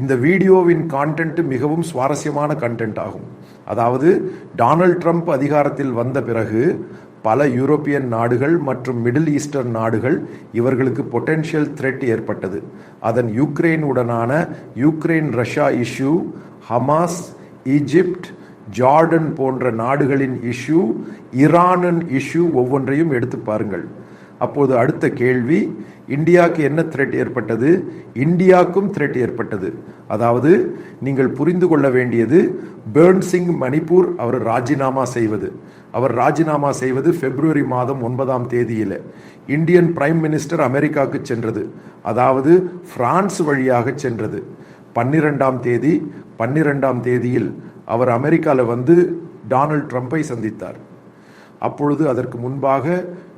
இந்த வீடியோவின் கான்டென்ட் மிகவும் சுவாரஸ்யமான கண்டென்ட் ஆகும். அதாவது டொனால்ட் ட்ரம்ப் அதிகாரத்தில் வந்த பிறகு பல யூரோப்பியன் நாடுகள் மற்றும் மிடில் ஈஸ்டர்ன் நாடுகள் இவர்களுக்கு பொட்டென்ஷியல் த்ரெட் ஏற்பட்டது. அதன் யுக்ரைன் உடனான Ukraine Russia issue Hamas Egypt Jordan போன்ற நாடுகளின் இஷ்யூ ஈரானின் இஷ்யூ ஒவ்வொன்றையும் எடுத்து பாருங்கள். அப்போது அடுத்த கேள்வி இந்தியாவுக்கு என்ன த்ரெட் ஏற்பட்டது? இந்தியாவுக்கும் த்ரெட் ஏற்பட்டது. அதாவது நீங்கள் புரிந்து கொள்ள வேண்டியது பேர்ன் சிங் மணிப்பூர் அவர் ராஜினாமா செய்வது. அவர் ராஜினாமா செய்வது பிப்ரவரி மாதம் ஒன்பதாம் தேதியில். இந்தியன் பிரைம் மினிஸ்டர் அமெரிக்காவுக்கு சென்றது. அதாவது பிரான்ஸ் வழியாக சென்றது. பன்னிரெண்டாம் தேதி பன்னிரெண்டாம் தேதியில் அவர் அமெரிக்காவில் வந்து டொனால்ட் ட்ரம்ப்பை சந்தித்தார். அப்பொழுது அதற்கு முன்பாக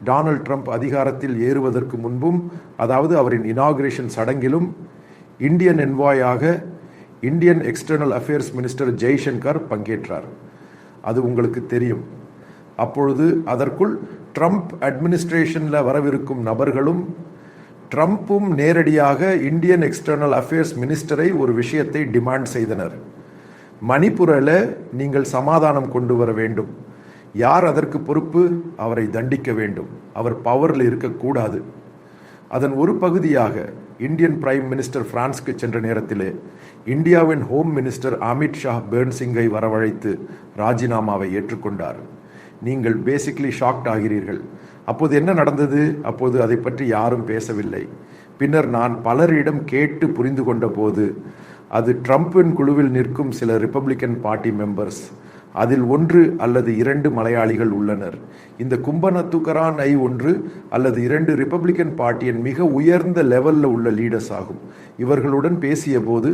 டொனால்ட் ட்ரம்ப் அதிகாரத்தில் ஏறுவதற்கு முன்பும் அதாவது அவரின் இனாகிரேஷன் சடங்கிலும் Indian என்வாயாக Indian external affairs minister Jaishankar பங்கேற்றார். அது உங்களுக்கு தெரியும். அப்பொழுது அதற்குள் ட்ரம்ப் அட்மினிஸ்ட்ரேஷனில் வரவிருக்கும் நபர்களும் ட்ரம்ப்பும் நேரடியாக இந்தியன் எக்ஸ்டர்னல் அஃபேர்ஸ் மினிஸ்டரை ஒரு விஷயத்தை டிமாண்ட் செய்தனர். மணிப்புரில் நீங்கள் சமாதானம் கொண்டு வர வேண்டும். யார் அதற்கு பொறுப்பு? அவரை தண்டிக்க வேண்டும். அவர் பவரில் இருக்கக்கூடாது. அதன் ஒரு பகுதியாக இந்தியன் பிரைம் மினிஸ்டர் பிரான்ஸ்க்கு சென்ற நேரத்திலே இந்தியாவின் ஹோம் மினிஸ்டர் அமித் ஷா வரவழைத்து ராஜினாமாவை ஏற்றுக்கொண்டார். நீங்கள் பேசிக்லி ஷாக்ட் ஆகிறீர்கள். அப்போது என்ன நடந்தது? அப்போது அதை பற்றி யாரும் பேசவில்லை. பின்னர் நான் பலரிடம் கேட்டு புரிந்து கொண்ட போது அது ட்ரம்பின் குழுவில் நிற்கும் சில ரிப்பப்ளிக்கன் பார்ட்டி மெம்பர்ஸ் அதில் ஒன்று அல்லது இரண்டு மலையாளிகள் உள்ளனர். இந்த கும்பனத்துக்கரான் ஐ ஒன்று அல்லது இரண்டு ரிப்பப்ளிக்கன் பார்ட்டியின் மிக உயர்ந்த லெவலில் உள்ள லீடர்ஸ் ஆகும். இவர்களுடன் பேசியபோது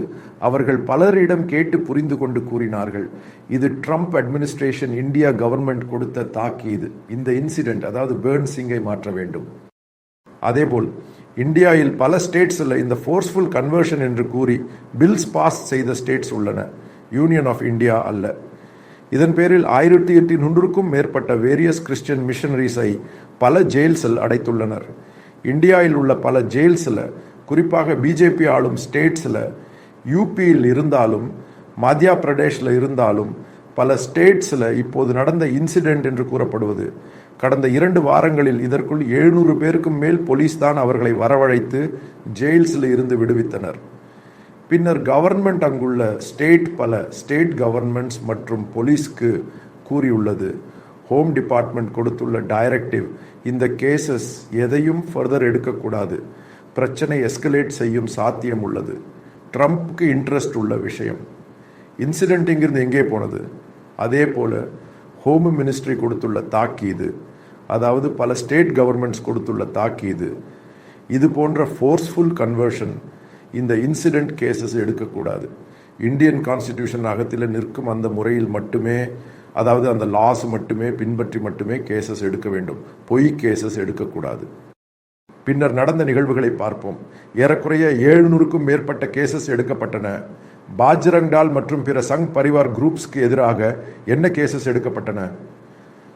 அவர்கள் பலரிடம் கேட்டு புரிந்து கொண்டு கூறினார்கள் இது ட்ரம்ப் அட்மினிஸ்ட்ரேஷன் இந்தியா கவர்மெண்ட் கொடுத்த தாக்கீது. இந்த இன்சிடென்ட் அதாவது பேர்ன் சிங்கை மாற்ற வேண்டும். அதேபோல் இந்தியாவில் பல ஸ்டேட்ஸில் இந்த ஃபோர்ஸ்ஃபுல் கன்வர்ஷன் என்று கூறி பில்ஸ் பாஸ் செய்த ஸ்டேட்ஸ் உள்ளன. யூனியன் ஆஃப் இந்தியா அல்ல. இதன் பேரில் ஆயிரத்தி எட்டு நூறுக்கும் மேற்பட்ட வேரியஸ் கிறிஸ்டியன் மிஷனரிஸை பல ஜெயில்ஸில் அடைத்துள்ளனர். இந்தியாவில் உள்ள பல ஜெயில்ஸில் குறிப்பாக பிஜேபி ஆளும் ஸ்டேட்ஸில் யூபியில் இருந்தாலும் மத்திய பிரதேஷில் இருந்தாலும் பல ஸ்டேட்ஸில் இப்போது நடந்த இன்சிடென்ட் என்று கூறப்படுவது. கடந்த இரண்டு வாரங்களில் இதற்குள் எழுநூறு பேருக்கும் மேல் போலீஸ் தான் அவர்களை வரவழைத்து ஜெயில்ஸில் இருந்து விடுவித்தனர். பின்னர் கவர்மெண்ட் அங்குள்ள ஸ்டேட் பல ஸ்டேட் கவர்மெண்ட்ஸ் மற்றும் போலீஸ்க்கு கூறியுள்ளது. ஹோம் டிபார்ட்மெண்ட் கொடுத்துள்ள டைரக்டிவ் இந்த கேசஸ் எதையும் ஃபர்தர் எடுக்கக்கூடாது. பிரச்சனை எஸ்கலேட் செய்யும் சாத்தியம் உள்ளது. ட்ரம்ப்க்கு இன்ட்ரெஸ்ட் உள்ள விஷயம். இன்சிடென்ட் இங்கிருந்து எங்கே போனது? அதே போல் ஹோம் மினிஸ்ட்ரி கொடுத்துள்ள தாக்கீது அதாவது பல ஸ்டேட் கவர்மெண்ட்ஸ் கொடுத்துள்ள தாக்கீது. இது போன்ற ஃபோர்ஸ்ஃபுல் கன்வர்ஷன் இந்த இன்சிடென்ட் கேசஸ் எடுக்கக்கூடாது. இந்தியன் கான்ஸ்டிடியூஷன் அகத்தில் நிற்கும் அந்த முறையில் மட்டுமே அதாவது அந்த லாஸ் மட்டுமே பின்பற்றி மட்டுமே கேசஸ் எடுக்க வேண்டும். பொய் கேசஸ் எடுக்கக்கூடாது. பின்னர் நடந்த நிகழ்வுகளை பார்ப்போம். ஏறக்குறைய ஏழுநூறுக்கும் மேற்பட்ட கேசஸ் எடுக்கப்பட்டன. பாஜ்ரங்டால் மற்றும் பிற சங் பரிவார் குரூப்ஸ்க்கு எதிராக என்ன கேசஸ் எடுக்கப்பட்டன?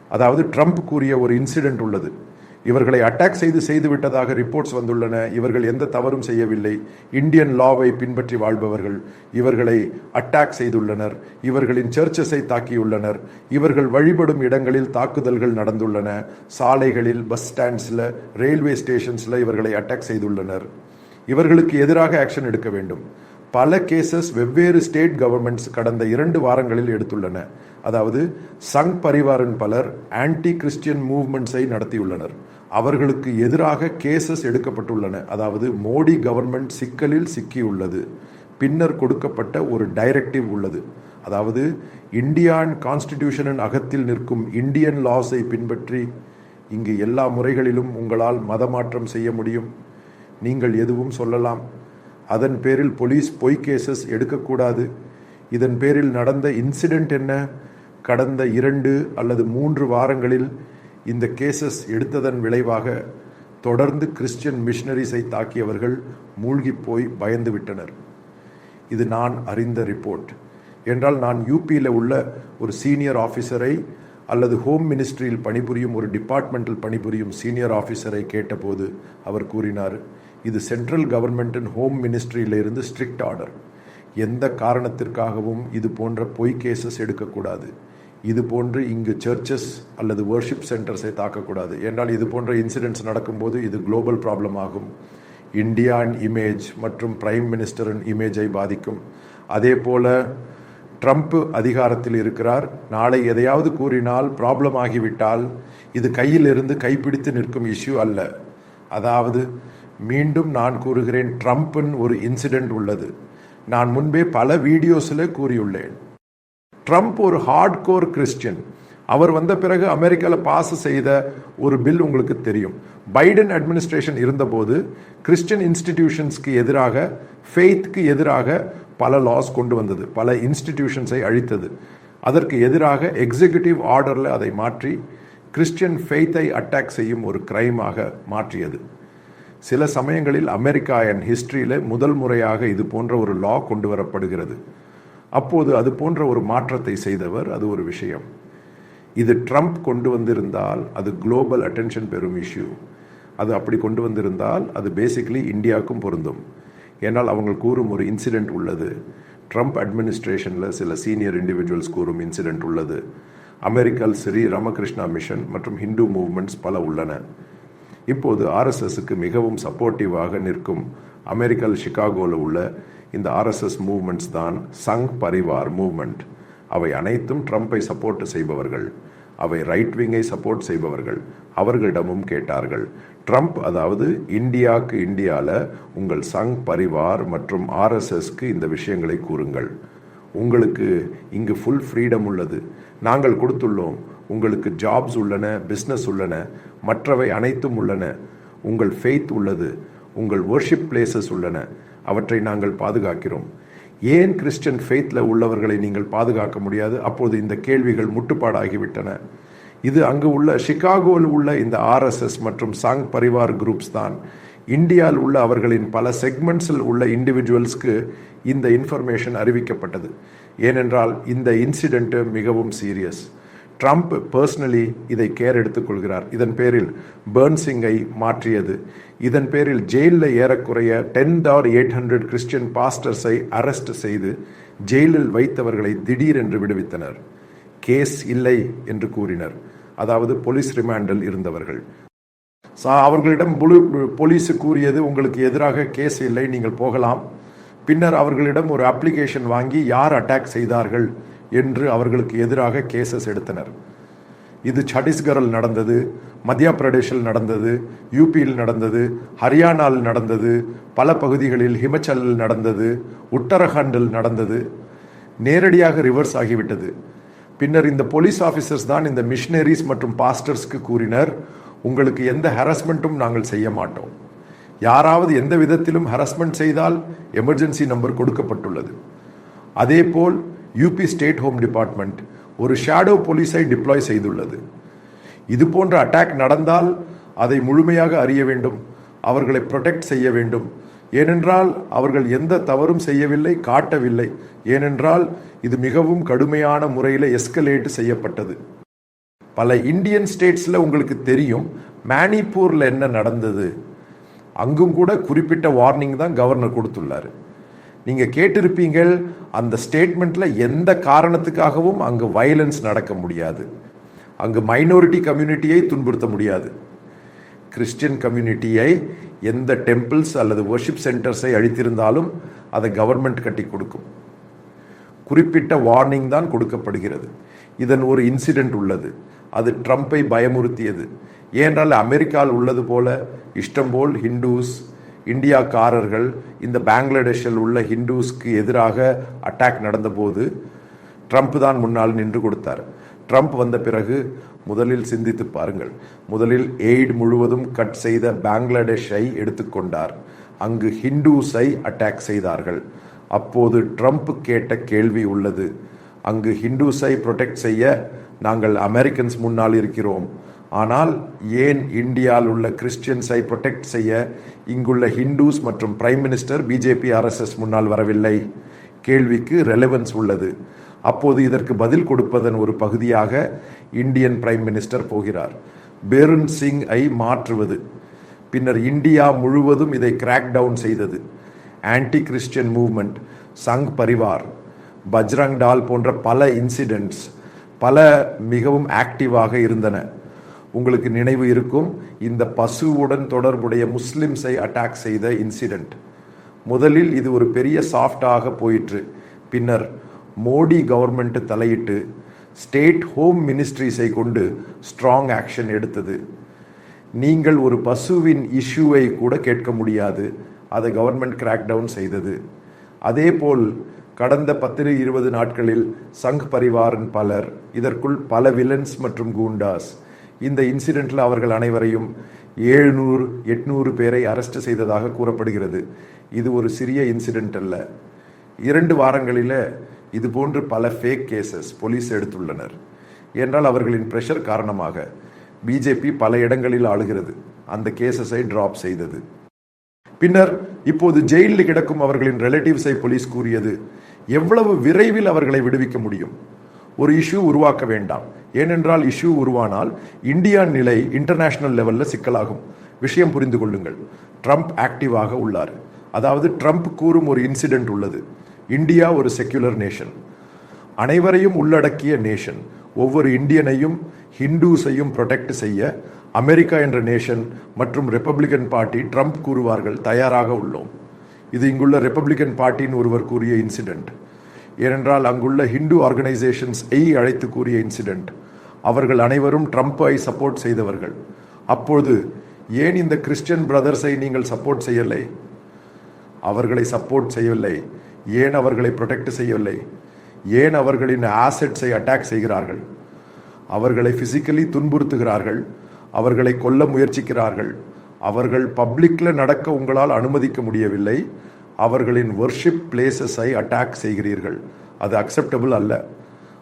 அதாவது ட்ரம்ப் கூறிய ஒரு இன்சிடென்ட் உள்ளது. இவர்களை அட்டாக் செய்து செய்து விட்டதாக ரிப்போர்ட்ஸ் வந்துள்ளன. இவர்கள் எந்த தவறும் செய்யவில்லை. இந்தியன் லாவை பின்பற்றி வாழ்பவர்கள். இவர்களை அட்டாக் செய்துள்ளனர். இவர்களின் சர்ச்சஸை தாக்கியுள்ளனர். இவர்கள் வழிபடும் இடங்களில் தாக்குதல்கள் நடந்துள்ளன. சாலைகளில் பஸ் ஸ்டாண்ட்ஸில் ரயில்வே ஸ்டேஷன்ஸில் இவர்களை அட்டாக் செய்துள்ளனர். இவர்களுக்கு எதிராக ஆக்ஷன் எடுக்க வேண்டும். பல கேசஸ் வெவ்வேறு ஸ்டேட் கவர்மெண்ட்ஸ் கடந்த இரண்டு வாரங்களில் எடுத்துள்ளன. அதாவது சங் பரிவாரின் பலர் ஆன்டி கிறிஸ்டியன் மூவ்மெண்ட்ஸை நடத்தியுள்ளனர். அவர்களுக்கு எதிராக கேசஸ் எடுக்கப்பட்டுள்ளன. அதாவது மோடி கவர்மெண்ட் சிக்கலில் சிக்கியுள்ளது. பின்னர் கொடுக்கப்பட்ட ஒரு டைரக்டிவ் உள்ளது. அதாவது இந்தியான் கான்ஸ்டிடியூஷனின் அகத்தில் நிற்கும் இந்தியன் லாஸை பின்பற்றி இங்கு எல்லா முறைகளிலும் உங்களால் மதமாற்றம் செய்ய முடியும். நீங்கள் எதுவும் சொல்லலாம். அதன் பேரில் போலீஸ் பொய் கேசஸ் எடுக்கக்கூடாது. இதன் பேரில் நடந்த இன்சிடென்ட் என்ன? கடந்த இரண்டு அல்லது மூன்று வாரங்களில் இந்த கேசஸ் எடுத்ததன் விளைவாக தொடர்ந்து கிறிஸ்டியன் மிஷனரிஸை தாக்கியவர்கள் மூழ்கி போய் பயந்து விட்டனர் இது நான் அறிந்த ரிப்போர்ட். என்றால் நான் யூபியில் உள்ள ஒரு சீனியர் ஆஃபீஸரை அல்லது ஹோம் மினிஸ்ட்ரியில் பணிபுரியும் ஒரு டிபார்ட்மெண்டில் பணிபுரியும் சீனியர் ஆஃபீஸரை கேட்டபோது அவர் கூறினார் இது சென்ட்ரல் கவர்மெண்ட்டின் ஹோம் மினிஸ்ட்ரியிலிருந்து ஸ்ட்ரிக்ட் ஆர்டர். எந்த காரணத்திற்காகவும் இது போன்ற பொய் கேசஸ் எடுக்கக்கூடாது. இது போன்று இங்கு சர்ச்சஸ் அல்லது வர்ஷிப் சென்டர்ஸை தாக்கக்கூடாது. என்றால் இது போன்ற இன்சிடென்ட்ஸ் நடக்கும்போது இது குளோபல் ப்ராப்ளம் ஆகும். இந்தியான் இமேஜ் மற்றும் பிரைம் மினிஸ்டரின் இமேஜை பாதிக்கும். அதே போல ட்ரம்ப் அதிகாரத்தில் இருக்கிறார். நாளை எதையாவது கூறினால் ப்ராப்ளம் ஆகிவிட்டால் இது கையிலிருந்து கைப்பிடித்து நிற்கும் இஷ்யூ அல்ல. அதாவது மீண்டும் நான் கூறுகிறேன் ட்ரம்ப்பின் ஒரு இன்சிடென்ட் உள்ளது. நான் முன்பே பல வீடியோஸில் கூறியுள்ளேன். ட்ரம்ப் ஒரு ஹார்ட் கோர் கிறிஸ்டியன். அவர் வந்த பிறகு அமெரிக்காவில் பாஸ் செய்த ஒரு பில் உங்களுக்கு தெரியும். பைடன் அட்மினிஸ்ட்ரேஷன் இருந்தபோது கிறிஸ்டியன் இன்ஸ்டிடியூஷன்ஸ்க்கு எதிராக ஃபெய்த்துக்கு எதிராக பல லாஸ் கொண்டு வந்தது. பல இன்ஸ்டிடியூஷன்ஸை அழித்தது. அதற்கு எதிராக எக்ஸிகியூட்டிவ் ஆர்டரில் அதை மாற்றி கிறிஸ்டியன் ஃபெய்த்தை அட்டாக் செய்யும் ஒரு கிரைமாக மாற்றியது. சில சமயங்களில் அமெரிக்கா என் ஹிஸ்ட்ரியில் முதல் முறையாக இது போன்ற ஒரு லா கொண்டு வரப்படுகிறது. அப்போது அது போன்ற ஒரு மாற்றத்தை செய்தவர் அது ஒரு விஷயம். இது ட்ரம்ப் கொண்டு வந்திருந்தால் அது குளோபல் அட்டென்ஷன் பெறும் இஷ்யூ அது அப்படி கொண்டு வந்திருந்தால் அது பேசிக்கலி இந்தியாவுக்கும் பொருந்தும். ஏன்னால் அவங்க கூறும் ஒரு இன்சிடெண்ட் உள்ளது. ட்ரம்ப் அட்மினிஸ்ட்ரேஷனில் சில சீனியர் இண்டிவிஜுவல்ஸ் கூறும் இன்சிடெண்ட் உள்ளது. அமெரிக்காவில் ஸ்ரீ ராமகிருஷ்ணா மிஷன் மற்றும் ஹிந்து மூவ்மெண்ட்ஸ் பல உள்ளன. இப்போது ஆர்எஸ்எஸ்க்கு மிகவும் சப்போர்ட்டிவாக நிற்கும் அமெரிக்காவில் சிகாகோவில் உள்ள இந்த ஆர்எஸ்எஸ் மூவ்மெண்ட்ஸ் தான் சங் பரிவார் மூவ்மெண்ட் அவை அனைத்தும் ட்ரம்ப்பை சப்போர்ட் செய்பவர்கள். அவை ரைட் விங்கை சப்போர்ட் செய்பவர்கள். அவர்களிடமும் கேட்டார்கள். ட்ரம்ப் அதாவது இந்தியாவுக்கு இந்தியாவில் உங்கள் சங் பரிவார் மற்றும் ஆர்எஸ்எஸ்க்கு இந்த விஷயங்களை கூறுங்கள். உங்களுக்கு இங்கு ஃபுல் ஃப்ரீடம் உள்ளது. நாங்கள் கொடுத்துள்ளோம். உங்களுக்கு ஜாப்ஸ் உள்ளன பிஸ்னஸ் உள்ளன மற்றவை அனைத்தும் உள்ளன. உங்கள் ஃபெய்த் உள்ளது. உங்கள் ஒர்ஷிப் பிளேசஸ் உள்ளன. அவற்றை நாங்கள் பாதுகாக்கிறோம். ஏன் கிறிஸ்டியன் ஃபெய்த்தில் உள்ளவர்களை நீங்கள் பாதுகாக்க முடியாது? அப்போது இந்த கேள்விகள் முட்டுப்பாடாகிவிட்டன. இது அங்கு உள்ள சிகாகோவில் உள்ள இந்த ஆர்எஸ்எஸ் மற்றும் சாங் பரிவார் குரூப்ஸ் தான். இந்தியாவில் உள்ள அவர்களின் பல செக்மெண்ட்ஸில் உள்ள இண்டிவிஜுவல்ஸ்க்கு இந்த இன்ஃபர்மேஷன் அறிவிக்கப்பட்டது. ஏனென்றால் இந்த இன்சிடென்ட்டு மிகவும் சீரியஸ் ட்ரம்ப் பர்சனலி இதை கேர் எடுத்துக்கொள்கிறார். இதன் பேரில் பேர்ன்சிங்கை மாற்றியது. இதன் பேரில் ஜெயிலில் ஏறக்குறைய ten or eight hundred Christian பாஸ்டர்ஸை arrest செய்து ஜெயிலில் வைத்தவர்களை திடீரென்று விடுவித்தனர். கேஸ் இல்லை என்று கூறினர். அதாவது போலீஸ் ரிமாண்டில் இருந்தவர்கள். அவர்களிடம் போலீஸ் கூறியது உங்களுக்கு எதிராக கேஸ் இல்லை நீங்கள் போகலாம். பின்னர் அவர்களிடம் ஒரு அப்ளிகேஷன் வாங்கி யார் அட்டாக் செய்தார்கள்? என்று அவர்களுக்கு எதிராக கேசஸ் எடுத்தனர். இது சத்தீஸ்கரில் நடந்தது மத்திய பிரதேஷில் நடந்தது யூபியில் நடந்தது ஹரியானாவில் நடந்தது பல பகுதிகளில் ஹிமச்சலில் நடந்தது உத்தரகாண்டில் நடந்தது நேரடியாக ரிவர்ஸ் ஆகிவிட்டது. பின்னர் இந்த போலீஸ் ஆஃபீஸர்ஸ் தான் இந்த மிஷினரிஸ் மற்றும் பாஸ்டர்ஸ்க்கு கூறினர் உங்களுக்கு எந்த ஹராஸ்மெண்ட்டும் நாங்கள் செய்ய மாட்டோம். யாராவது எந்த விதத்திலும் ஹராஸ்மெண்ட் செய்தால் எமர்ஜென்சி நம்பர் கொடுக்கப்பட்டுள்ளது. அதேபோல் யூபி ஸ்டேட் ஹோம் டிபார்ட்மெண்ட் ஒரு ஷேடோ போலீஸை டிப்ளாய் செய்துள்ளது. இது போன்ற அட்டாக் நடந்தால் அதை முழுமையாக அறிய வேண்டும் அவர்களை ப்ரொடெக்ட் செய்ய வேண்டும். ஏனென்றால் அவர்கள் எந்த தவறும் செய்யவில்லை காட்டவில்லை. ஏனென்றால் இது மிகவும் கடுமையான முறையில் எஸ்கலேட் செய்யப்பட்டது. பல இந்தியன் ஸ்டேட்ஸில் உங்களுக்கு தெரியும் மேனிப்பூரில் என்ன நடந்தது. அங்கும் கூட குறிப்பிட்ட வார்னிங் தான் கவர்னர் கொடுத்துள்ளார். நீங்கள் கேட்டிருப்பீங்கள் அந்த ஸ்டேட்மெண்ட்டில் எந்த காரணத்துக்காகவும் அங்கு வயலன்ஸ் நடக்க முடியாது. அங்கு மைனாரிட்டி கம்யூனிட்டியை துன்புறுத்த முடியாது. கிறிஸ்டியன் கம்யூனிட்டியை எந்த டெம்பிள்ஸ் அல்லது வர்ஷிப் சென்டர்ஸை அழித்திருந்தாலும் அதை கவர்மெண்ட் கட்டி கொடுக்கும். குறிப்பிட்ட வார்னிங் தான் கொடுக்கப்படுகிறது. இதன் ஒரு இன்சிடென்ட் உள்ளது. அது ட்ரம்ப்பை பயமுறுத்தியது. ஏனென்றால் அமெரிக்காவில் உள்ளது போல இஷ்டம் போல் ஹிந்துஸ் இந்தியாக்காரர்கள் இந்த பங்களாதேஷில் உள்ள ஹிந்துஸ்க்கு எதிராக அட்டாக் நடந்தபோது ட்ரம்ப் தான் முன்னால் நின்று கொடுத்தார். ட்ரம்ப் வந்த பிறகு முதலில் சிந்தித்து பாருங்கள். முதலில் எய்ட் முழுவதும் கட் செய்த பங்களாதேஷை எடுத்துக்கொண்டார் அங்கு ஹிந்துஸை அட்டாக் செய்தார்கள். அப்போது ட்ரம்ப் கேட்ட கேள்வி உள்ளது. அங்கு ஹிந்துஸை ப்ரொடெக்ட் செய்ய நாங்கள் அமெரிக்கன்ஸ் முன்னால் இருக்கிறோம். ஆனால் ஏன் இந்தியாவில் உள்ள கிறிஸ்டியன்ஸை ப்ரொடெக்ட் செய்ய இங்குள்ள ஹிந்துஸ் மற்றும் பிரைம் மினிஸ்டர் பிஜேபி ஆர்எஸ்எஸ் முன்னால் வரவில்லை? கேள்விக்கு ரெலவன்ஸ் உள்ளது. அப்போது இதற்கு பதில் கொடுப்பதன் ஒரு பகுதியாக இந்தியன் பிரைம் மினிஸ்டர் போகிறார். பெருன் சிங் ஐ மாற்றுவது. பின்னர் இந்தியா முழுவதும் இதை கிராக் டவுன் செய்தது. Anti Christian movement Sangh Parivar Bajrang Dal போன்ற பல இன்சிடென்ட்ஸ் பல மிகவும் ஆக்டிவாக இருந்தன. உங்களுக்கு நினைவு இருக்கும். இந்த பசுவுடன் தொடர்புடைய முஸ்லிம்ஸை அட்டாக் செய்த இன்சிடெண்ட் முதலில் இது ஒரு பெரிய சாஃப்டாக போயிற்று. பின்னர் மோடி கவர்மெண்ட் தலையிட்டு ஸ்டேட் ஹோம் மினிஸ்ட்ரிஸை கொண்டு ஸ்ட்ராங் ஆக்ஷன் எடுத்தது. நீங்கள் ஒரு பசுவின் இஷ்யூவை கூட கேட்க முடியாது. அதை கவர்மெண்ட் கிராக் டவுன் செய்தது. அதேபோல் கடந்த பத்து இருபது நாட்களில் சங் பரிவாரன் பலர் இதற்குள் பல வில்லன்ஸ் மற்றும் கூண்டாஸ் இந்த இன்சிடெண்ட்டில் அவர்கள் அனைவரையும் ஏழுநூறு எட்நூறு பேரை அரெஸ்ட் செய்ததாக கூறப்படுகிறது. இது ஒரு சிறிய இன்சிடென்ட் அல்ல. இரண்டு வாரங்களில் இது போன்று பல ஃபேக் கேசஸ் போலீஸ் எடுத்துள்ளனர். என்றால் அவர்களின் பிரஷர் காரணமாக பிஜேபி பல இடங்களில் ஆளுகிறது. அந்த கேசஸை டிராப் செய்தது. பின்னர் இப்போது ஜெயிலில் கிடக்கும் அவர்களின் ரிலேட்டிவ்ஸை போலீஸ் கூறியது எவ்வளவு விரைவில் அவர்களை விடுவிக்க முடியும்? ஒரு இஷ்யூ உருவாக்க வேண்டாம். ஏனென்றால் இஷ்யூ உருவானால் இந்தியா நிலை இன்டர்நேஷனல் லெவலில் சிக்கலாகும். விஷயம் புரிந்து கொள்ளுங்கள். ட்ரம்ப் ஆக்டிவாக உள்ளார். அதாவது ட்ரம்ப் கூறும் ஒரு இன்சிடென்ட் உள்ளது. இந்தியா ஒரு செக்யுலர் நேஷன் அனைவரையும் உள்ளடக்கிய நேஷன் ஒவ்வொரு இந்தியனையும் ஹிந்துஸையும் ப்ரொடெக்ட் செய்ய அமெரிக்கா என்ற நேஷன் மற்றும் ரிப்பப்ளிகன் பார்ட்டி ட்ரம்ப் கூறுவார்கள் தயாராக உள்ளோம். இது இங்குள்ள ரிப்பப்ளிகன் பார்ட்டின்னு ஒருவர் கூறிய இன்சிடென்ட் ஏனென்றால் அங்குள்ள ஹிந்து ஆர்கனைசேஷன்ஸ் ஐ அழைத்து கூறிய இன்சிடென்ட் அவர்கள் அனைவரும் ட்ரம்ப்பை சப்போர்ட் செய்தவர்கள். அப்போது ஏன் இந்த கிறிஸ்டியன் பிரதர்ஸை நீங்கள் சப்போர்ட் செய்யலை? அவர்களை சப்போர்ட் செய்யவில்லை. ஏன் அவர்களை ப்ரொடெக்ட் செய்யவில்லை? ஏன் அவர்களின் ஆசெட்ஸை அட்டாக் செய்கிறார்கள்? அவர்களை ஃபிசிக்கலி துன்புறுத்துகிறார்கள். அவர்களை கொல்ல முயற்சிக்கிறார்கள். அவர்கள் பப்ளிக்கில் நடக்க உங்களால் அனுமதிக்க முடியவில்லை. அவர்களின் ஒர்ஷிப் பிளேசஸை அட்டாக் செய்கிறீர்கள். அது அக்செப்டபிள் அல்ல.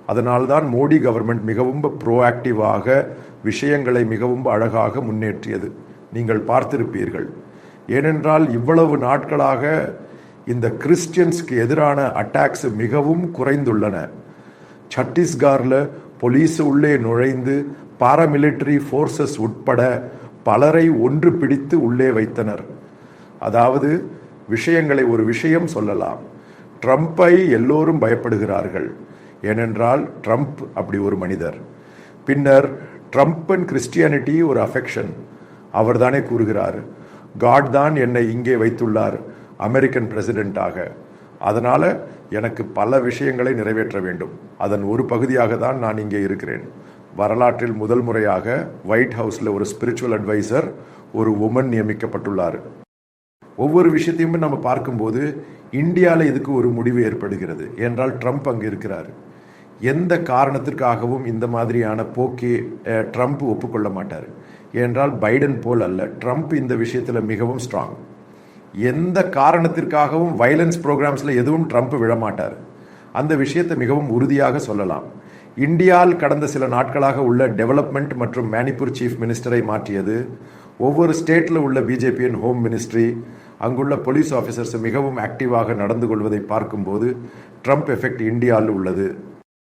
அதனால்தான் மோடி கவர்மெண்ட் மிகவும் ப்ரோஆக்டிவாக விஷயங்களை மிகவும் அழகாக முன்னேற்றியது. நீங்கள் பார்த்திருப்பீர்கள். ஏனென்றால் இவ்வளவு நாட்களாக இந்த கிறிஸ்டியன்ஸ்க்கு எதிரான அட்டாக்ஸ் மிகவும் குறைந்துள்ளன. சத்தீஸ்கரில் போலீஸ் உள்ளே நுழைந்து பாராமிலிட்டரி ஃபோர்ஸஸ் உட்பட பலரை ஒன்று பிடித்து உள்ளே வைத்தனர். அதாவது விஷயங்களை ஒரு விஷயம் சொல்லலாம். ட்ரம்ப்பை எல்லோரும் பயப்படுகிறார்கள். ஏனென்றால் ட்ரம்ப் அப்படி ஒரு மனிதர். பின்னர் ட்ரம்ப் அண்ட் கிறிஸ்டியானிட்டி ஒரு அஃபெக்ஷன் அவர் தானே கூறுகிறார். காட் தான் என்னை இங்கே வைத்துள்ளார் அமெரிக்கன் பிரசிடெண்ட்டாக அதனால் எனக்கு பல விஷயங்களை நிறைவேற்ற வேண்டும். அதன் ஒரு பகுதியாக தான் நான் இங்கே இருக்கிறேன். வரலாற்றில் முதல் முறையாக ஒயிட் ஹவுஸில் ஒரு ஸ்பிரிச்சுவல் அட்வைசர் ஒரு உமன் நியமிக்கப்பட்டுள்ளார். ஒவ்வொரு விஷயத்தையுமே நம்ம பார்க்கும்போது இந்தியாவில் இதுக்கு ஒரு முடிவு ஏற்படுகிறது. என்றால் ட்ரம்ப் அங்கே இருக்கிறார். எந்த காரணத்திற்காகவும் இந்த மாதிரியான போக்கே ட்ரம்ப் ஒப்புக்கொள்ள மாட்டார். ஏனென்றால் பைடன் போல் அல்ல. ட்ரம்ப் இந்த விஷயத்தில் மிகவும் ஸ்ட்ராங் எந்த காரணத்திற்காகவும் வயலன்ஸ் ப்ரோக்ராம்ஸில் எதுவும் ட்ரம்ப் விழமாட்டார். அந்த விஷயத்தை மிகவும் உறுதியாக சொல்லலாம். இந்தியாவில் கடந்த சில நாட்களாக உள்ள டெவலப்மெண்ட் மற்றும் மேனிப்பூர் சீஃப் மினிஸ்டரை மாற்றியது. ஒவ்வொரு ஸ்டேட்டில் உள்ள பிஜேபியின் ஹோம் மினிஸ்ட்ரி அங்குள்ள போலீஸ் ஆஃபீஸர்ஸ் மிகவும் ஆக்டிவாக நடந்து கொள்வதை பார்க்கும்போது ட்ரம்ப் எஃபெக்ட் இந்தியாவில் உள்ளது.